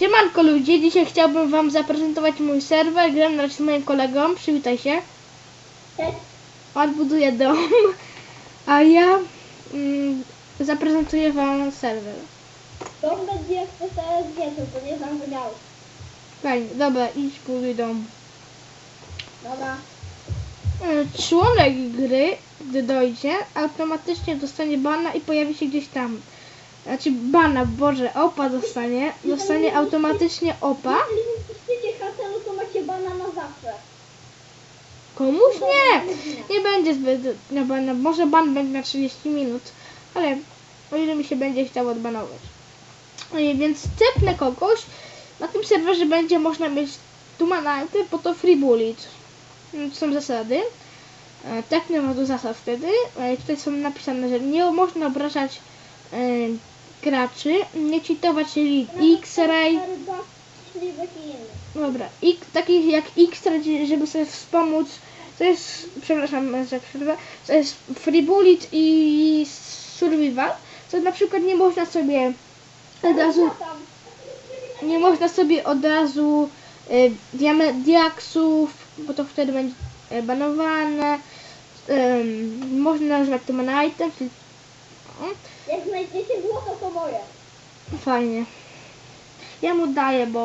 Siemanko ludzie, dzisiaj chciałbym wam zaprezentować mój serwer, gram na z moim kolegą, przywitaj się. Cześć. On buduje dom, a ja mm, zaprezentuję wam serwer. Dom będzie jak PSS wiedzą, to nie znam wymiaru. Fajnie, dobra, idź buduj dom. Dobra. E, Członek gry, gdy dojdzie, automatycznie dostanie bana i pojawi się gdzieś tam. Znaczy bana, Boże, opa dostanie, dostanie automatycznie opa. Jeżeli wpuścicie hotelu, to macie bana na zawsze. Komuś nie! Nie będzie zbyt no, bana. Może ban będzie na 30 minut, ale o ile mi się będzie chciało odbanować. Więc cepnę kogoś. Na tym serwerze będzie można mieć tumananty, po to free bullet. Mm, To są zasady. E, Tak nie ma do zasad wtedy. E, Tutaj są napisane, że nie można obrażać e, graczy, nie cheatować li- X-ray. Dobra, X, takich jak X-ray, żeby sobie wspomóc. To jest, przepraszam za przerwę, to jest free bullet i survival. To na przykład nie można sobie od razu nie można sobie od razu y, diaksów, bo to wtedy będzie banowane. Ym, można nazywać to czyli o, Jak znajdziecie złoto, to moje. fajnie. Ja mu daję, bo